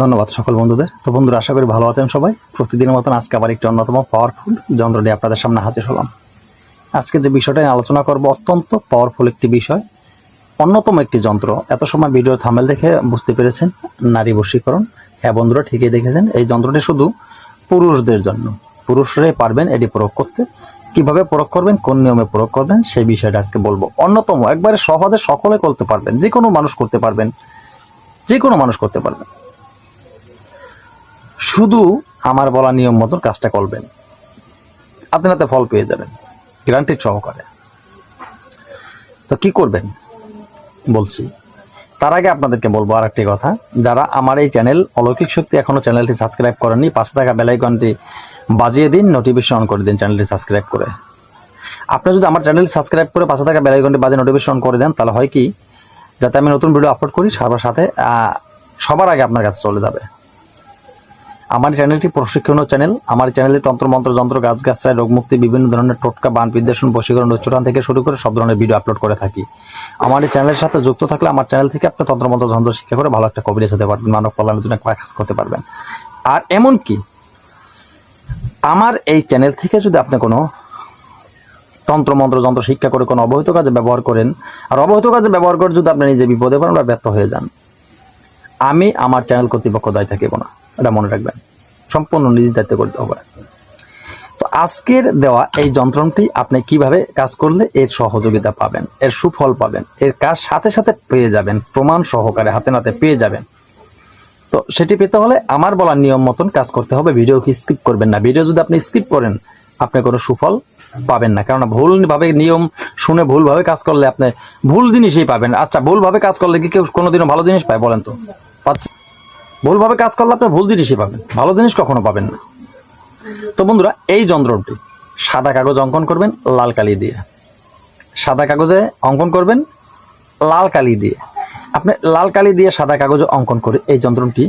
ধন্যবাদ সকল বন্ধুদের। তো বন্ধুরা, আশা করি ভালো আছেন সবাই। প্রতিদিনের মতন আজকে আবার একটি অন্যতম পাওয়ারফুল যন্ত্র নিয়ে আপনাদের সামনে হাজির হলাম। আজকে যে বিষয়টা আলোচনা করব, অত্যন্ত পাওয়ারফুল একটি বিষয়। অন্যতম একটি যন্ত্র। এত সময় ভিডিও থামেল দেখে বুঝতে পেরেছেন, নারী বশীকরণ। হ্যাঁ বন্ধুরা, ঠিকই দেখেছেন, এই যন্ত্রটি শুধু পুরুষদের জন্য। পুরুষরাই পারবেন এটি প্রয়োগ করতে। কীভাবে প্রয়োগ করবেন, কোন নিয়মে প্রয়োগ করবেন, সেই বিষয়টা আজকে বলব। অন্যতম, একবারে সহজে সকলে করতে পারবেন যে কোনো মানুষ করতে পারবেন। যে কোনো মানুষ করতে পারবেন। শুধু আমার বলা নিয়ম মতন কাজটা করবেন। আপনি হাতে ফল পেয়ে যাবেন গ্যারান্টি সহকারে। তো কি করবেন? বলছি, তার আগে আপনাদেরকে বলব আর একটি কথা। যারা আমার এই চ্যানেল অলৌকিক শক্তি এখনও চ্যানেলটি সাবস্ক্রাইব করেননি পাঁচশো টাকা বেলাইকনটি বাজিয়ে দিন নোটিফিকেশন অন করে দিন চ্যানেলটি সাবস্ক্রাইব করে। আপনি যদি আমার চ্যানেল সাবস্ক্রাইব করে পাঁচশো টাকা বেলাইকনটি বাজিয়ে নোটিফিকেশন করে দেন, তাহলে হয় কি, যাতে আমি নতুন ভিডিও আপলোড করি সবার সাথে সবার আগে আপনার কাছে চলে যাবে। আমার চ্যানেলটি প্রশিক্ষণীয় চ্যানেল। আমার চ্যানেলে তন্ত্রমন্ত্র যন্ত্র, গাছ গাছায় রোগমুক্তি, বিভিন্ন ধরনের টোটকা, বান, বিদ্বেষণ, বশীকরণ, উচ্চারণ থেকে শুরু করে সব ধরনের ভিডিও আপলোড করে থাকি। আমার এই চ্যানেলের সাথে যুক্ত থাকলে আমার চ্যানেল থেকে আপনি তন্ত্রমন্ত্র যন্ত্র শিক্ষা করে ভালো একটা কবিরাজ হতে পারবেন, মানব কল্যাণের জন্য কাজ করতে পারবেন। আর এমন কি? আমার এই চ্যানেল থেকে যদি আপনি কোনো তন্ত্রমন্ত্র যন্ত্র শিক্ষা করে কোনো অবহিত কাজে ব্যবহার করেন, আর অবহিত কাজে ব্যবহার করে যদি আপনি নিজে বিপদে পড়েন বা ব্যর্থ হয়ে যান। আমি আমার চ্যানেল কর্তৃপক্ষ দায় থাকিব না। এটা মনে রাখবেন। সম্পূর্ণ নিজ দায়িত্ব করতে হবে। তো আজকের দেওয়া এই যন্ত্রটি আপনি কীভাবে কাজ করলে এর সহযোগিতা পাবেন, এর সুফল পাবেন, এর কাজ সাথে সাথে পেয়ে যাবেন, প্রমাণ সহকারে হাতে নাতে পেয়ে যাবেন। তো সেটি পেতে হলে আমার বলার নিয়ম মতন কাজ করতে হবে, ভিডিও স্কিপ করবেন না। ভিডিও যদি আপনি স্কিপ করেন, আপনি কোনো সুফল পাবেন না। কেননা ভুল ভাবে নিয়ম শুনে ভুলভাবে কাজ করলে আপনি ভুল জিনিসই পাবেন। আচ্ছা ভুলভাবে কাজ করলে কি কেউ কোনোদিনও ভালো জিনিস পায় বলেন তো? পাচ্ছে? ভুলভাবে কাজ করলে আপনি ভুল জিনিসই পাবেন, ভালো জিনিস কখনো পাবেন না। তো বন্ধুরা, এই যন্ত্রটি সাদা কাগজ অঙ্কন করবেন, লাল কালি দিয়ে। সাদা কাগজে অঙ্কন করবেন, লাল কালি দিয়ে। আপনি লাল কালি দিয়ে সাদা কাগজে অঙ্কন করে এই যন্ত্রটি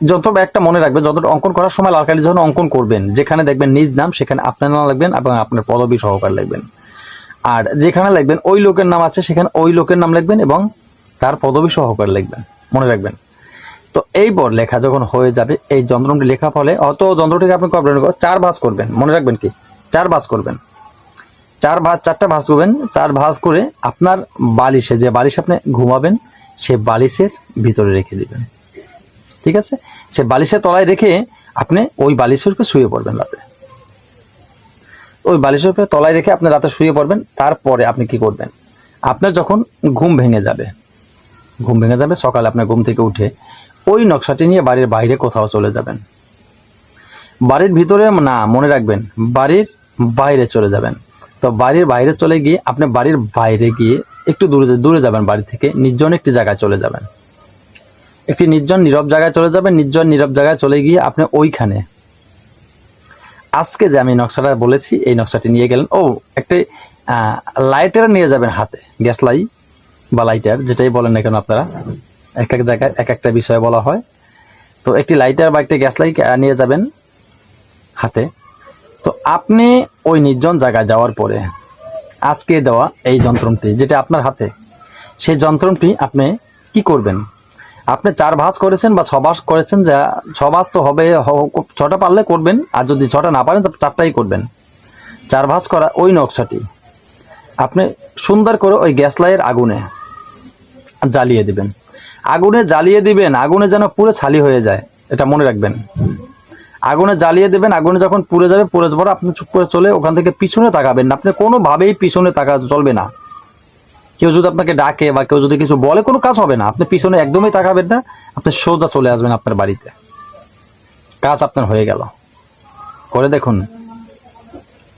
যন্ত্র একটা মনে রাখবেন যন্ত্রটা অঙ্কন করার সময় লাল কালি যখন অঙ্কন করবেন, যেখানে দেখবেন নিজ নাম, সেখানে আপনার নাম লিখবেন এবং আপনার পদবী সহকারে লিখবেন আর যেখানে লিখবেন ওই লোকের নাম আছে, সেখানে ওই লোকের নাম লিখবেন এবং তার পদবী সহকারে লিখবেন মনে রাখবেন। তো এই এইবার লেখা যখন হয়ে যাবে, এই যন্ত্রটি লেখা ফলে অত যন্ত্রটিকে আপনি করবেন চার ভাঁজ করবেন? মনে রাখবেন কি? চার ভাঁজ করবেন। চার ভাঁজ, চারটা ভাঁজ করবেন। চার ভাঁজ করে আপনার বালিশে যে বালিশ আপনি ঘুমাবেন, সে বালিশের ভিতরে রেখে দিবেন। ঠিক আছে? সে বালিশের তলায় রেখে আপনি ওই বালিশের উপরে শুয়ে পড়বেন রাতে। ওই বালিশের উপরে তলায় রেখে আপনি রাতে শুয়ে পড়বেন, তারপরে আপনি কি করবেন? আপনার যখন ঘুম ভেঙে যাবে, ঘুম ভেঙে যাবে, সকালে আপনার ঘুম থেকে উঠে ওই নকশাটি নিয়ে বাড়ির বাইরে কোথাও চলে যাবেন। বাড়ির ভিতরে না, মনে রাখবেন, বাড়ির বাইরে চলে যাবেন। তো বাড়ির বাইরে চলে গিয়ে আপনি বাড়ির বাইরে গিয়ে একটু দূরে দূরে যাবেন বাড়ি থেকে, নির্জন একটি জায়গায় চলে যাবেন। একটি নির্জন নীরব জায়গায় চলে যাবেন, নির্জন নীরব জায়গায় চলে গিয়ে আপনি ওইখানে। আজকে যে আমি নকশাটা বলেছি, এই নকশাটি নিয়ে গেলেন। ও, একটি লাইটার নিয়ে যাবেন হাতে, গ্যাস লাই বা লাইটার যেটাই বলেন না কেন আপনারা। এক এক জায়গায় এক একটা বিষয় বলা হয়। তো একটি লাইটার বা একটি গ্যাস লাইট নিয়ে যাবেন হাতে। তো আপনি ওই নির্জন জায়গায় যাওয়ার পরে আজকে দেওয়া এই যন্ত্রটি যেটা আপনার হাতে, সেই যন্ত্রটি আপনি কি করবেন? আপনি চার ভাঁজ করেছেন বা ছ ভাঁজ করেছেন, যা ছ ভাঁজ তো হবে ছটা পারলে করবেন, আর যদি ছটা না পারেন চারটাই করবেন। চার ভাঁজ করা ওই নকশাটি। আপনি সুন্দর করে ওই গ্যাস লাইয়ের আগুনে জ্বালিয়ে দিবেন। আগুনে জ্বালিয়ে দিবেন, আগুনে যেন পুরো ছালি হয়ে যায়, এটা মনে রাখবেন। আগুনে জ্বালিয়ে দেবেন, আগুনে যখন পুড়ে যাবে, পুড়ে যাবার আপনি চুপ করে চলে ওখান থেকে পিছনে তাকাবেন না। আপনি কোনোভাবেই পিছনে তাকা চলবে না। কেউ যদি আপনাকে ডাকে বা কেউ যদি কিছু বলে, কোনো কাজ হবে না। আপনি পিছনে একদমই তাকাবেন না, আপনি সোজা চলে আসবেন আপনার বাড়িতে। কাজ আপনার হয়ে গেল। করে দেখুন,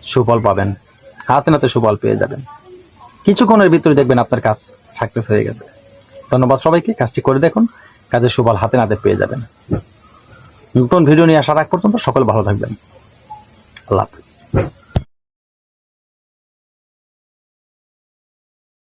সুফল পাবেন। হাতে নাতে সুফল পেয়ে যাবেন। কিছুক্ষণের ভিতরে দেখবেন আপনার কাজ সাকসেস হয়ে গেছে। ধন্যবাদ সবাইকে। কাজটি করে দেখুন। কাজের সুফল হাতে নাতে পেয়ে যাবেন। নতুন ভিডিও নিয়ে আসার আগ পর্যন্ত সকল ভালো থাকবেন। আল্লাহ হাফিজ।